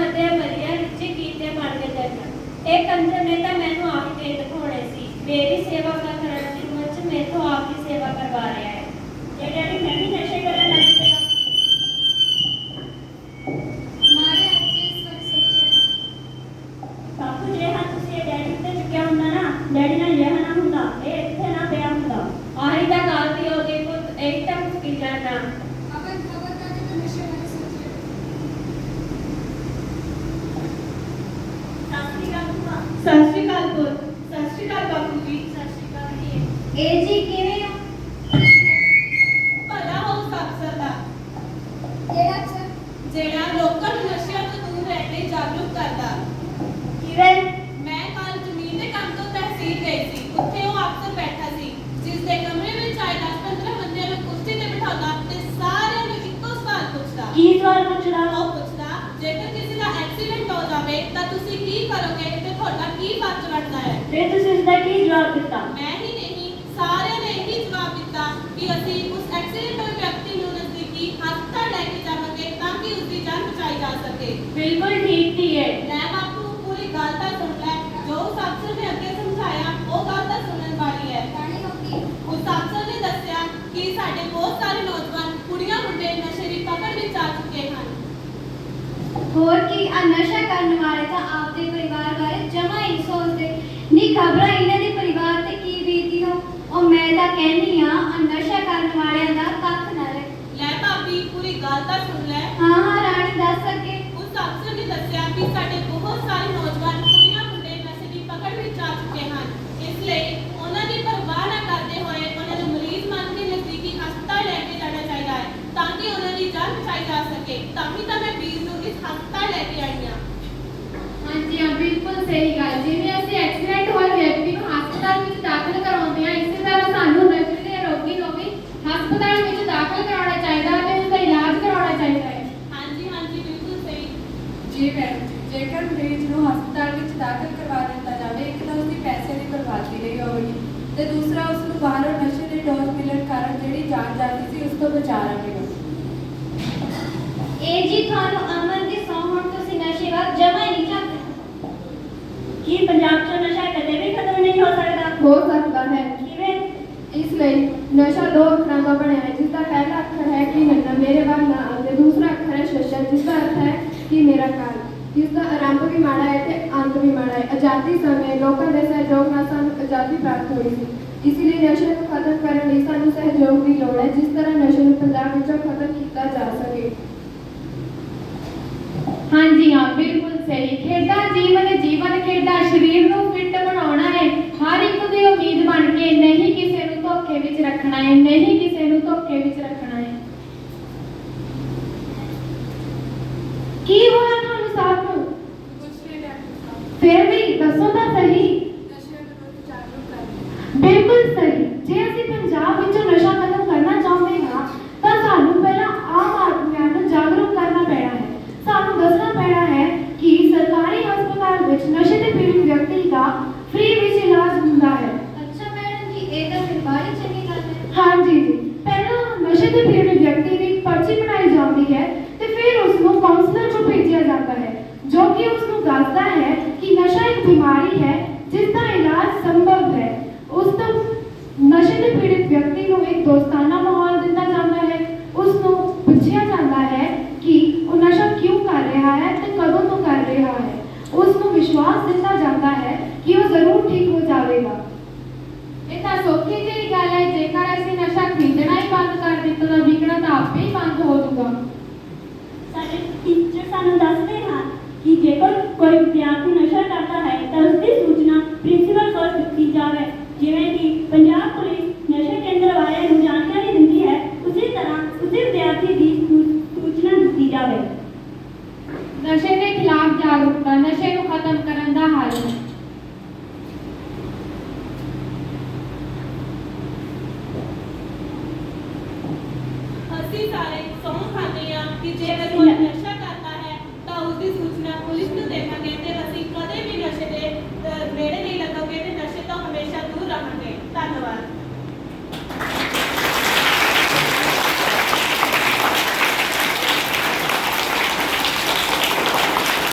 ਇਹ ਕਿਸਮਤ ਮਰੀਆਂ ਵਿੱਚ ਕੀਤੇ ਬਣ ਕੇ ਦੇਣਾ ਇਹ ਕੰਜਰ ਨੇ ਤਾਂ ਮੈਨੂੰ ਆਪ ਕੇ ਦਿਖਾਉਣੇ ਸੀ। ਮੇਰੀ ਸੇਵਾ ਸਤਿ ਸ਼੍ਰੀ ਅਕਾਲ ਪੁੱਤ ਸਤਿ ਸ਼੍ਰੀ ਅਕਾਲ ਬਾਪੂ ਜੀ ਸਤਿ ਸ਼੍ਰੀ ਅਕਾਲ ਜੀ ਇਹ ਜੀ ਕਿਵੇਂ ਹੋ ਭਲਾ ਹੋ ਸਭ ਸਦਾ ਕਿਹੜਾ ਅਫਸਰ ਜਿਹੜਾ ਲੋਕਾਂ ਨੂੰ ਨਸ਼ਿਆਂ ਤੋਂ ਦੂਰ ਰਹਿਣ ਲਈ ਜਾਗਰੂਕ ਕਰਦਾ ਕਿਵੇਂ ਮੈਂ ਕੱਲ ਜ਼ਮੀਨ ਦੇ ਕੰਮ ਤੋਂ ਤਹਿਸੀਲ ਗਈ ਸੀ ਉੱਥੇ ਉਹ ਅਫਸਰ ਬੈਠਾ ਸੀ ਜਿਸ ਦੇ ਕਮਰੇ ਵਿੱਚ ਆਏ 10-15 ਬੰਦਿਆਂ ਨੂੰ ਕੁਰਸੀ ਤੇ ਬਿਠਾਉਂਦਾ ਤੇ ਸਾਰਿਆਂ ਨੂੰ ਇੱਕੋ ਸਵਾਲ ਪੁੱਛਦਾ ਕੀ ਸਵਾਲ ਪੁੱਛਦਾ ਉਹ ਪੁੱਛਦਾ ਜਾਵੇ ਤਾਂ ਤੁਸੀਂ ਕੀ ਕਰੋਗੇ ਤੇ ਤੁਹਾਡਾ ਕੀ ਫਰਜ਼ ਬਣਦਾ ਹੈ ਫਿਰ ਤੁਸੀਂ ਇਸ ਦਾ ਕੀ ਜਵਾਬ ਦਿੱਤਾ ਮੈਂ ਹੀ ਨਹੀਂ ਸਾਰਿਆਂ ਨੇ ਇਹੀ ਜਵਾਬ ਦਿੱਤਾ ਕਿ ਅਸੀਂ ਉਸ ਐਕਸੀਡੈਂਟ ਹੋਏ ਵਿਅਕਤੀ ਨੂੰ ਨਜ਼ਦੀਕੀ ਹਸਪਤਾਲ ਲੈ ਕੇ ਜਾਵਾਂਗੇ ਤਾਂ ਕਿ ਉਸ ਦੀ ਜਾਨ ਬਚਾਈ ਜਾ ਸਕੇ ਬਿਲਕੁਲ ਠੀਕ ਹੀ ਹੈ ਹੋਰ ਕੀ ਆ ਨਸ਼ਾ ਕਰਨ ਵਾਲੇ ਤਾਂ ਆਪਦੇ ਪਰਿਵਾਰ ਬਾਰੇ ਜਮਾ ਹੀ ਨਹੀਂ ਸੋਚਦੇ। ਨੀ ਖਬਰਾਂ ਇਹਨਾਂ ਦੇ ਪਰਿਵਾਰ ਤੇ ਕੀ ਬੀਤੀ ਹੋ ਉਹ ਮੈਂ ਤਾਂ ਕਹਿਨੀ ਆ ਆ ਨਸ਼ਾ ਕਰਨ ਵਾਲਿਆਂ ਦਾ ਕੱਖ ਨਾ ਰਹੇ। ਲੈ ਭਾਬੀ ਪੂਰੀ ਗੱਲ ਤਾਂ ਸੁਣ ਲੈ। ਹਾਂ ਹਾਂ ਰਾਣੀ ਦੱਸ ਅੱਗੇ। ਉਸ ਅਫਸਰ ਨੇ ਦੱਸਿਆ ਕਿ ਸਾਡੇ ਬਹੁਤ ਸਾਰੇ ਨੌਜਵਾਨ ਕੁੜੀਆਂ ਮੁੰਡੇ ਨਸ਼ੇ ਦੀ ਪਕੜ ਵਿੱਚ ਆ ਚੁੱਕੇ ਹਨ ਇਸ ਲਈ ਉਹਨਾਂ ਦੀ ਪਰਵਾਹ ਨਾ ਕਰਦੇ ਹੋਏ ਉਹਨਾਂ ਨੂੰ ਮਰੀਜ਼ ਮੰਨ ਕੇ ਨਜ਼ਦੀਕੀ ਹਸਪਤਾਲ ਲੈ ਕੇ ਜਾਣਾ ਚਾਹੀਦਾ ਹੈ ਤਾਂ ਕਿ ਉਹਨਾਂ ਬਚਾਈ ਜਾ ਸਕੇ ਤਾਂ ਹੀ ਤਾਂ ਮੈਂ ਵੀਰ ਨੂੰ ਇਸ ਹਸਪਤਾਲ ਲੈ ਕੇ ਆਈ ਹਾਂ। ਹਾਂਜੀ ਹਾਂ ਬਿਲਕੁਲ ਸਹੀ ਗੱਲ। ਜਿਵੇਂ ਅਸੀਂ ਐਕਸੀਡੈਂਟ ਹੋਏ ਵਿਅਕਤੀ ਨੂੰ ਹਸਪਤਾਲ ਵਿੱਚ ਦਾਖਲ ਕਰਾਉਂਦੇ ਹਾਂ। ਇਸੇ ਤਰ੍ਹਾਂ ਸਾਨੂੰ ਨਸ਼ੇ ਦੇ ਰੋਗੀ ਨੂੰ ਵੀ ਹਸਪਤਾਲ ਵਿੱਚ ਦਾਖਲ ਕਰਾਉਣਾ ਚਾਹੀਦਾ ਹੈ ਤੇ ਉਸ ਦਾ ਇਲਾਜ ਕਰਾਉਣਾ ਚਾਹੀਦਾ ਹੈ। ਹਾਂਜੀ ਹਾਂਜੀ ਬਿਲਕੁਲ ਸਹੀ। ਜੀ ਮੈਡਮ ਜੇਕਰ ਮਰੀਜ਼ ਨੂੰ ਹਸਪਤਾਲ ਵਿੱਚ ਦਾਖਲ ਕਰਵਾ ਦਿੱਤਾ ਜਾਵੇ ਇੱਕ ਤਾਂ ਉਸਦੀ ਪੈਸੇ ਦੀ ਬਰਬਾਦੀ ਨਹੀਂ ਹੋਵੇਗੀ ਤੇ ਦੂਸਰਾ ਉਸ ਨੂੰ ਬਾਹਰੋਂ ਨਸ਼ੇ ਦੀ ਡੋਜ਼ ਮਿਲਣ ਕਾਰਨ ਜਿਹੜੀ ਜਾਨ ਜਾਂਦੀ ਸੀ ਉਸ ਤੋਂ ਬਚਾ ਰਹੇਗਾ ਇਹ ਜੀ ਤੁਹਾਨੂੰ ਅਮਨ ਦੀ ਸੌਂ ਹੁਣ ਤੁਸੀਂ ਨਸ਼ੇ ਵੱਲ ਜਮਾ ਹੀ ਨਹੀਂ ਜਾਂਦੇ ਕੀ ਪੰਜਾਬ 'ਚ ਨਸ਼ਾ ਕਦੇ ਵੀ ਖਤਮ ਨਹੀਂ ਹੋ ਸਕਦਾ? ਹੋ ਸਕਦਾ ਹੈ। ਕਿਵੇਂ? ਇਸ ਲਈ ਨਸ਼ਾ ਦੋ ਅੱਖਰਾਂ ਦਾ ਬਣਿਆ ਹੈ ਜਿਸ ਦਾ ਪਹਿਲਾ ਅੱਖਰ ਹੈ ਕਿ ਨੰਨਾ ਮੇਰੇ ਵੱਲ ਨਾ ਤੇ ਦੂਸਰਾ ਅੱਖਰ ਹੈ ਸ਼ਸ਼ਾ ਜਿਸ ਦਾ ਅਰਥ ਹੈ ਕਿ ਮੇਰਾ ਕਾਲ ਜਿਸ ਦਾ ਆਰੰਭ ਵੀ ਮਾੜਾ ਹੈ ਤੇ ਅੰਤ ਵੀ ਮਾੜਾ ਹੈ। ਆਜ਼ਾਦੀ ਸਮੇਂ ਲੋਕਾਂ ਦੇ ਸਹਿਯੋਗ ਨਾਲ ਸਾਨੂੰ ਆਜ਼ਾਦੀ ਪ੍ਰਾਪਤ ਹੋਈ ਸੀ। ਇਸ ਲਈ ਨਸ਼ੇ ਨੂੰ ਖਤਮ ਕਰਨ ਲਈ ਸਾਨੂੰ ਸਹਿਯੋਗ ਦੀ ਲੋੜ ਹੈ ਜਿਸ ਤਰ੍ਹਾਂ ਨਸ਼ੇ ਨੂੰ ਪੰਜਾਬ ਵਿੱਚੋਂ ਖਤਮ ਕੀਤਾ ਜਾ ਸਕੇ। ਹਾਂਜੀ ਹਾਂ ਬਿਲਕੁਲ ਸਹੀ। ਖੇਡਾਂ ਜੀਵਨ ਜੀਵਨ ਖੇਡਾਂ ਸਰੀਰ ਨੂੰ ਫਿੱਟ ਬਣਾਉਣਾ ਹੈ। ਹਰ ਇੱਕ ਦੀ ਉਮੀਦ ਬਣ ਕੇ ਨਹੀਂ ਕਿਸੇ ਨੂੰ ਧੋਖੇ ਵਿੱਚ ਰੱਖਣਾ ਹੈ ਨਹੀਂ ਕਿਸੇ ਨੂੰ ਧੋਖੇ ਵਿੱਚ ਰੱਖਣਾ ਹੈ। ਕੀ ਹੋਇਆ ਤੁਹਾਨੂੰ ਸਭ ਨੂੰ? ਫਿਰ ਵੀ ਦੱਸੋ ਤਾਂ ਸਹੀ। ਹੈ ਜੋ ਕਿ ਉਸ ਨੂੰ ਦੱਸਦਾ ਹੈ ਕਿ ਨਸ਼ਾ ਇੱਕ ਬਿਮਾਰੀ ਹੈ ਜਿਸ ਦਾ ਇਲਾਜ ਸੰਭਵ ਹੈ ਉਸ ਤੋਂ ਨਸ਼ੇ ਦੇ ਪੀੜਿਤ ਵਿਅਕਤੀ ਨੂੰ ਇੱਕ ਦੋਸਤਾਨਾ ਮਾਹੌਲ ਦਿੱਤਾ ਜਾਂਦਾ ਹੈ ਉਸ ਨੂੰ ਪੁੱਛਿਆ ਜਾਂਦਾ ਹੈ ਕਿ ਉਹ ਨਸ਼ਾ ਕਿਉਂ ਕਰ ਰਿਹਾ ਹੈ ਤੇ ਕਦੋਂ ਤੋਂ ਕਰ ਰਿਹਾ ਹੈ ਉਸ ਨੂੰ ਵਿਸ਼ਵਾਸ ਦਿੱਤਾ ਜਾਂਦਾ ਹੈ ਕਿ ਉਹ ਜ਼ਰੂਰ ਠੀਕ ਹੋ ਜਾਵੇਗਾ ਇਹ ਤਾਂ ਸੌਖੀ ਜਿਹੀ ਗੱਲ ਹੈ ਜੇਕਰ ਅਸੀਂ ਨਸ਼ਾ ਖਰੀਦਣਾ ਹੀ ਬੰਦ ਕਰ ਦਿੱਤਾ ਤਾਂ ਵਿਕਣਾ ਤਾਂ ਆਪੇ ਹੀ ਬੰਦ ਹੋ ਜਾਊਗਾ ਸਾਡੇ ਟੀਚਰ ਸਾਨੂੰ ਦੱਸਦੇ જે કોઈ વિદ્યાર્થી નશા કરતા હોય તરસથી સૂચના પ્રિન્સિપલ को दी जावे जिमें कि पंजाब पुलिस नशे केंद्र वाले जानकारी दी है उसी तरह उसी विद्यार्थी की सूचना दी जावे। नशे के खिलाफ जागरूकता नशे को खत्म करने का हल ਅਸੀਂ ਸਾਰੇ ਸੌਂ ਖਾਂਦੇ ਆ ਕਿ ਜੇ ਕੋਈ ਨਸ਼ਾ ખોટી સૂચના પોલીસનું તેમાં કે તે રસી કદે બી નશે તે મેળે નહીં લગાવ